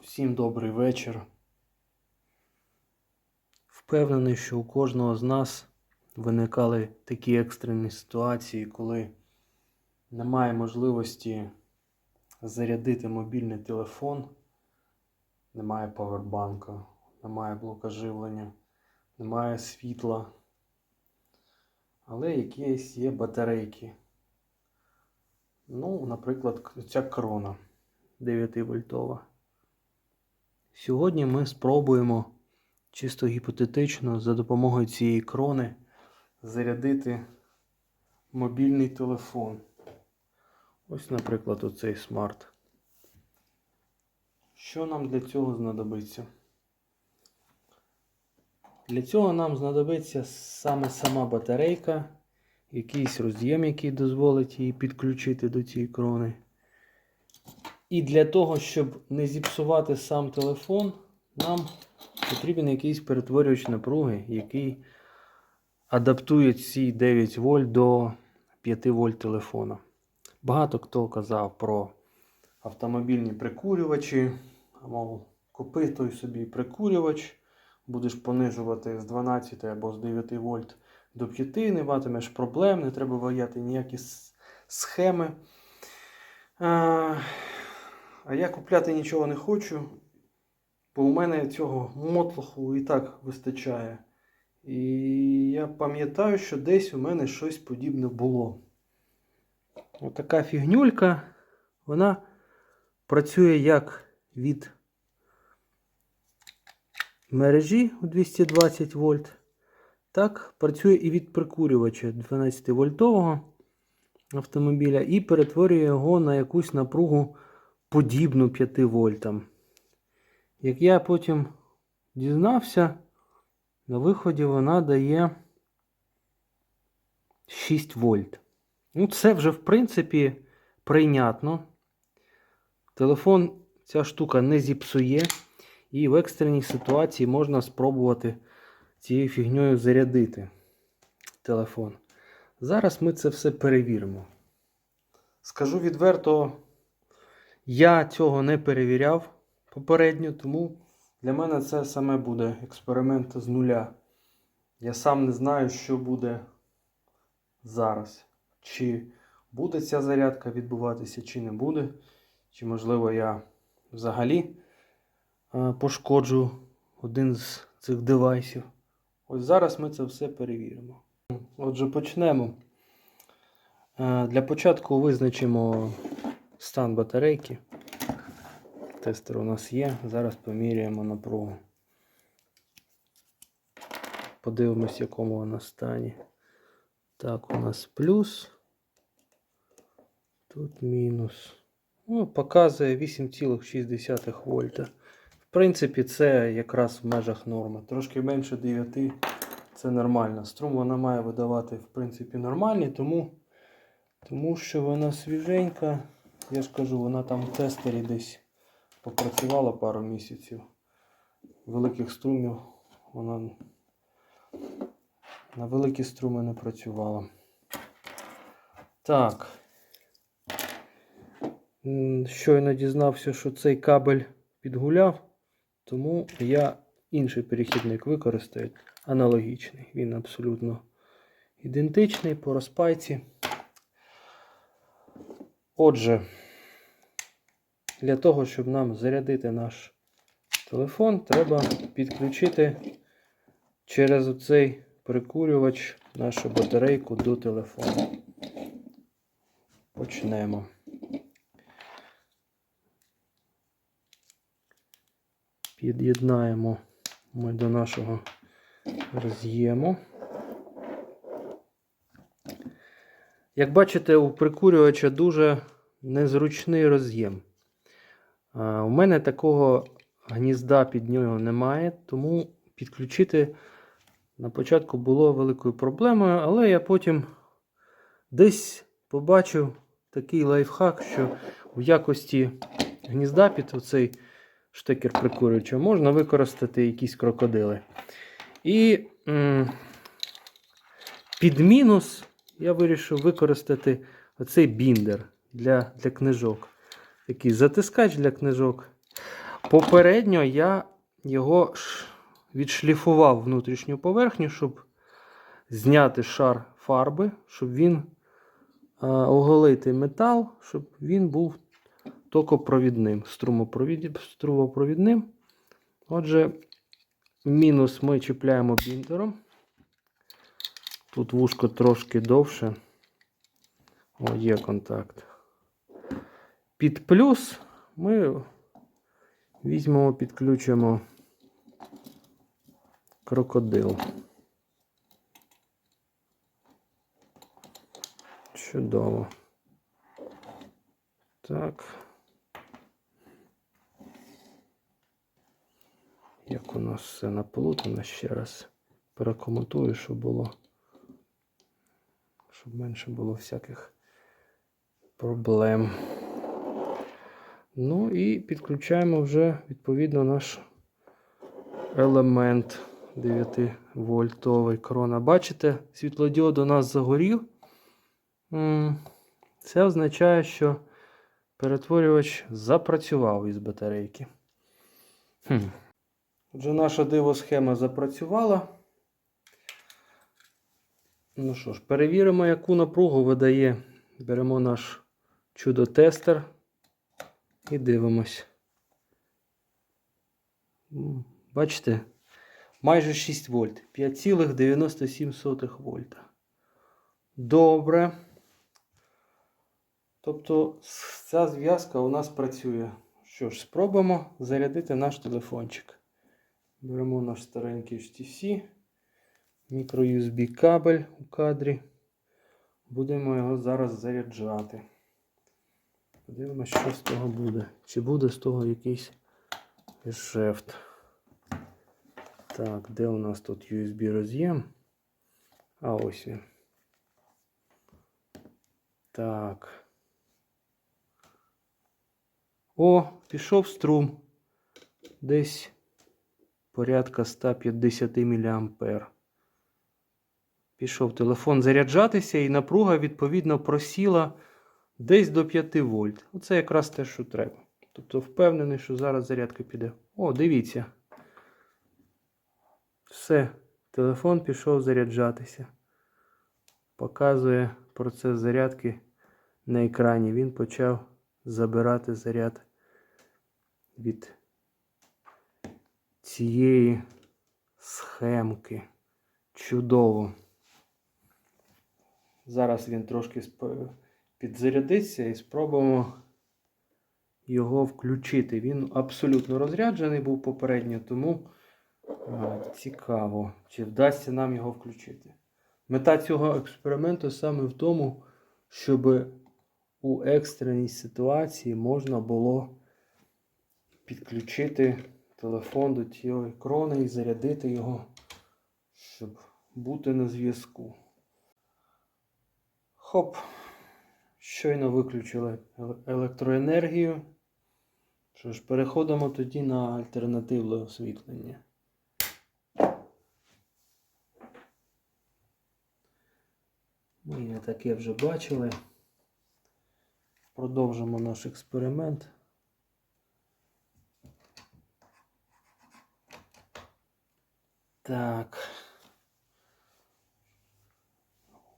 Всім добрий вечір. Впевнений, що у кожного з нас виникали такі екстрені ситуації, коли немає можливості зарядити мобільний телефон, немає павербанка, немає блока живлення, немає світла, але якісь є батарейки. Ну, наприклад, ця крона 9 вольтова. Сьогодні ми спробуємо чисто гіпотетично за допомогою цієї крони зарядити мобільний телефон. Ось, наприклад, оцей смарт. Що нам для цього знадобиться? Для цього нам знадобиться саме сама батарейка, якийсь роз'єм, який дозволить її підключити до цієї крони. І для того, щоб не зіпсувати сам телефон, нам потрібен якийсь перетворювач напруги, який адаптує ці 9 вольт до 5 вольт телефона. Багато хто казав про автомобільні прикурювачі, мов, купи той собі прикурювач, будеш понижувати з 12 або з 9 вольт до 5, не матимеш проблем, не треба ваяти ніякі схеми. А, а я купляти нічого не хочу, бо у мене цього мотлоху і так вистачає. І я пам'ятаю, що десь у мене щось подібне було. Отака фігнюлька, вона працює як від мережі у 220 вольт, так працює і від прикурювача 12 вольтового автомобіля і перетворює його на якусь напругу подібну 5 вольтам. Як я потім дізнався, на виході вона дає 6 вольт. Ну, це вже, в принципі, прийнятно. Телефон ця штука не зіпсує, і в екстреній ситуації можна спробувати цією фігньою зарядити телефон. Зараз ми це все перевіримо. Скажу відверто, я цього не перевіряв попередньо, тому для мене це саме буде експеримент з нуля. Я сам не знаю, що буде зараз. Чи буде ця зарядка відбуватися, чи не буде. Чи, можливо, я взагалі е, пошкоджу один з цих девайсів. Ось зараз ми це все перевіримо. Отже, почнемо. Е, Для початку визначимо стан батарейки. Тестер у нас є. Зараз поміряємо напругу. Подивимось, в якому вона стані. Так, у нас плюс. Тут мінус. Ну, показує 8,6 вольта. В принципі, це якраз в межах норми. Трошки менше 9 це нормально. Струм вона має видавати, в принципі, нормальний, тому, тому що вона свіженька. Я ж кажу, вона там в тестері десь попрацювала пару місяців. Великих струмів вона на великі струми не працювала. Так. Щойно дізнався, що цей кабель підгуляв, тому я інший перехідник використаю аналогічний. Він абсолютно ідентичний по розпайці. Отже, для того, щоб нам зарядити наш телефон, треба підключити через оцей прикурювач нашу батарейку до телефону. Почнемо. Під'єднаємо ми до нашого роз'єму. Як бачите, у прикурювача дуже незручний роз'єм. У мене такого гнізда під нього немає, тому підключити на початку було великою проблемою, але я потім десь побачив такий лайфхак, що в якості гнізда під оцей штекер прикурювача можна використати якісь крокодили. І м, під мінус я вирішив використати оцей біндер для, для книжок. Такий затискач для книжок. Попередньо я його відшліфував внутрішню поверхню, щоб зняти шар фарби, щоб він а, оголити метал, щоб він був токопровідним, струмопровід... струмопровідним. Отже, мінус ми чіпляємо бінтером. Тут вушко трошки довше. О, є контакт. Під плюс ми візьмемо, підключимо крокодил. Чудово. Так. Як у нас все наплутано ще раз перекоментую, щоб було. Щоб менше було всяких проблем. Ну і підключаємо вже відповідно наш елемент 9 вольтовий крона. Бачите, світлодіод у нас загорів. Це означає, що перетворювач запрацював із батарейки. Хм. Отже, наша дивосхема запрацювала. Ну що ж, перевіримо, яку напругу видає. Беремо наш чудо-тестер і дивимось. Бачите? Майже 6 вольт. 5,97 вольта. Добре. Тобто ця зв'язка у нас працює. Що ж, спробуємо зарядити наш телефончик. Беремо наш старенький HTC, мікро-USB кабель у кадрі. Будемо його зараз заряджати. Подивимось, що з того буде. Чи буде з того якийсь ешефт. Так, де у нас тут USB роз'єм? А ось він. Так. О, пішов струм. Десь порядка 150 мА. Пішов телефон заряджатися, і напруга, відповідно, просіла десь до 5 вольт. Оце якраз те, що треба. Тобто впевнений, що зараз зарядка піде. О, дивіться. Все, телефон пішов заряджатися. Показує процес зарядки на екрані. Він почав забирати заряд від цієї схемки. Чудово. Зараз він трошки підзарядиться і спробуємо його включити. Він абсолютно розряджений був попередньо, тому цікаво, чи вдасться нам його включити. Мета цього експерименту саме в тому, щоб у екстреній ситуації можна було підключити телефон до цієї крони і зарядити його, щоб бути на зв'язку. Хоп. Щойно виключили електроенергію. Що ж, переходимо тоді на альтернативне освітлення. Ми не таке вже бачили. Продовжимо наш експеримент. Так.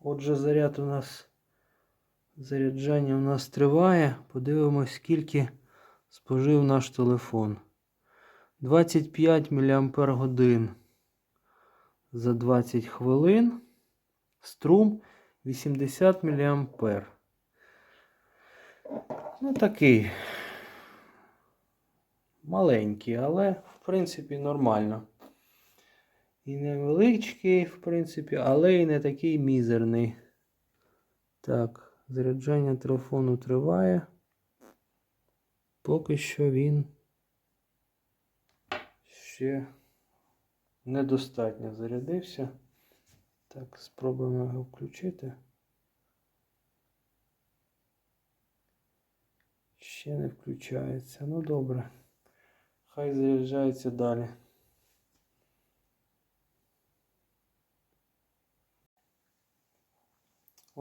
Отже, заряд у нас. Заряджання у нас триває. Подивимось, скільки спожив наш телефон. 25 мАч за 20 хвилин. Струм 80 мА. Ну, такий маленький, але в принципі нормально. І невеличкий, в принципі, але і не такий мізерний. Так, заряджання телефону триває. Поки що він ще недостатньо зарядився. Так, спробуємо його включити. Ще не включається. Ну добре. Хай заряджається далі.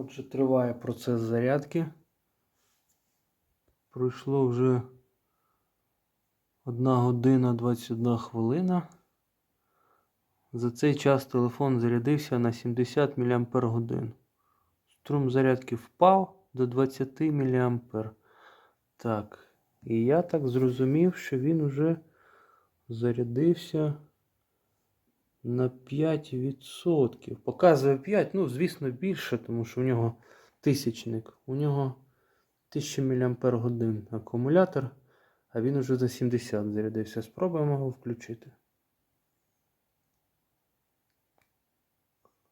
Отже, триває процес зарядки. Пройшло вже 1 година 21 хвилина. За цей час телефон зарядився на 70 мАч. Струм зарядки впав до 20 мА. Так. І я так зрозумів, що він уже зарядився на 5%. Показує 5, ну, звісно, більше, тому що у нього тисячник. У нього 1000 мАч акумулятор, а він уже за 70 зарядився. Спробуємо його включити.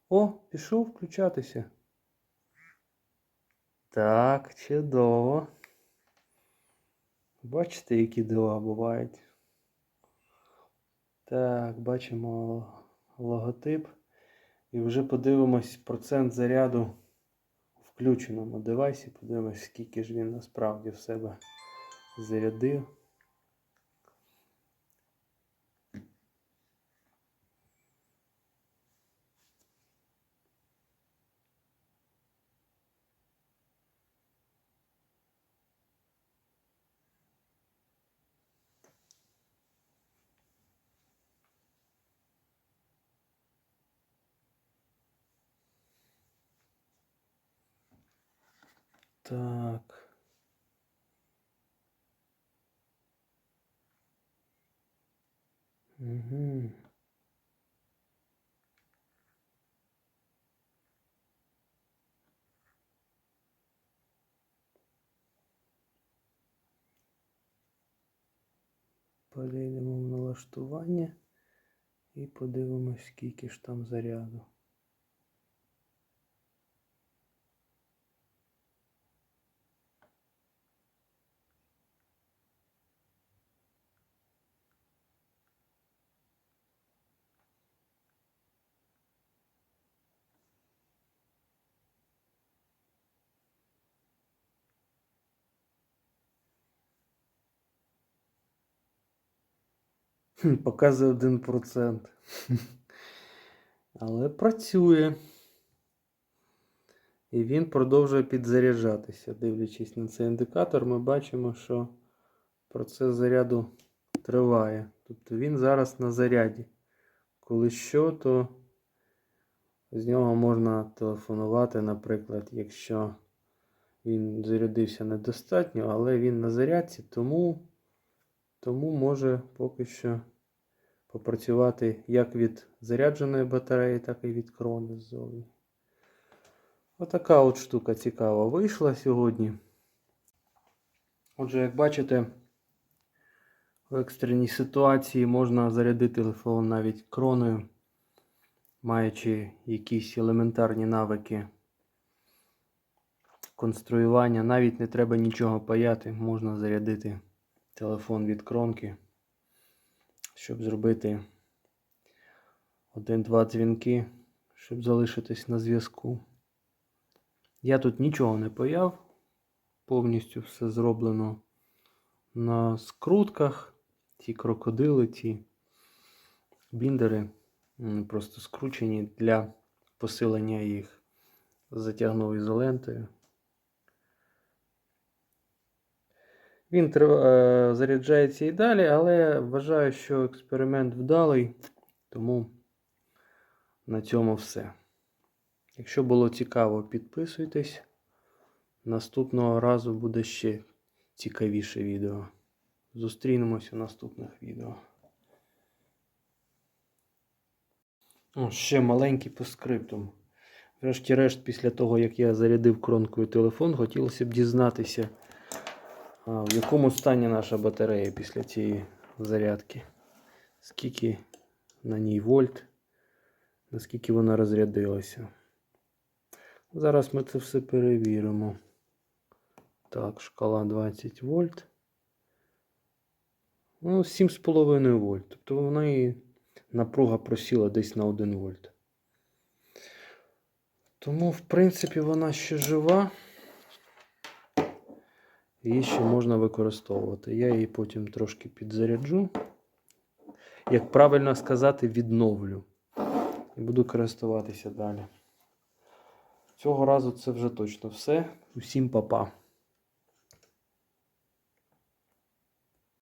О, пішов включатися. Так, чудово. Бачите, які дива бувають. Так, бачимо логотип. І вже подивимось процент заряду в включеному девайсі. Подивимось, скільки ж він насправді в себе зарядив. Так. Угу. Перейдемо в налаштування і подивимось, скільки ж там заряду. Показує 1%. Але працює. І він продовжує підзаряджатися. Дивлячись на цей індикатор, ми бачимо, що процес заряду триває. Тобто він зараз на заряді. Коли що, то з нього можна телефонувати, наприклад, якщо він зарядився недостатньо, але він на зарядці, тому, тому може поки що попрацювати як від зарядженої батареї, так і від крони ззовні. Отака от штука цікава вийшла сьогодні. Отже, як бачите, в екстреній ситуації можна зарядити телефон навіть кроною, маючи якісь елементарні навики конструювання. Навіть не треба нічого паяти, можна зарядити телефон від кронки, щоб зробити один-два дзвінки, щоб залишитись на зв'язку. Я тут нічого не паяв, повністю все зроблено на скрутках. Ті крокодили, ті біндери просто скручені для посилення їх. Затягнув ізолентою. Він е, заряджається і далі, але вважаю, що експеримент вдалий, тому на цьому все. Якщо було цікаво, підписуйтесь. Наступного разу буде ще цікавіше відео. Зустрінемось у наступних відео. О, ще маленький по скриптум. Врешті-решт, після того, як я зарядив кронкою телефон, хотілося б дізнатися, а, в якому стані наша батарея після цієї зарядки. Скільки на ній вольт, наскільки вона розрядилася. Зараз ми це все перевіримо. Так, шкала 20 вольт. Ну, 7,5 вольт. Тобто вона і напруга просіла десь на 1 вольт. Тому, в принципі, вона ще жива. Її ще можна використовувати. Я її потім трошки підзаряджу. Як правильно сказати, відновлю. І буду користуватися далі. Цього разу це вже точно все. Усім па-па.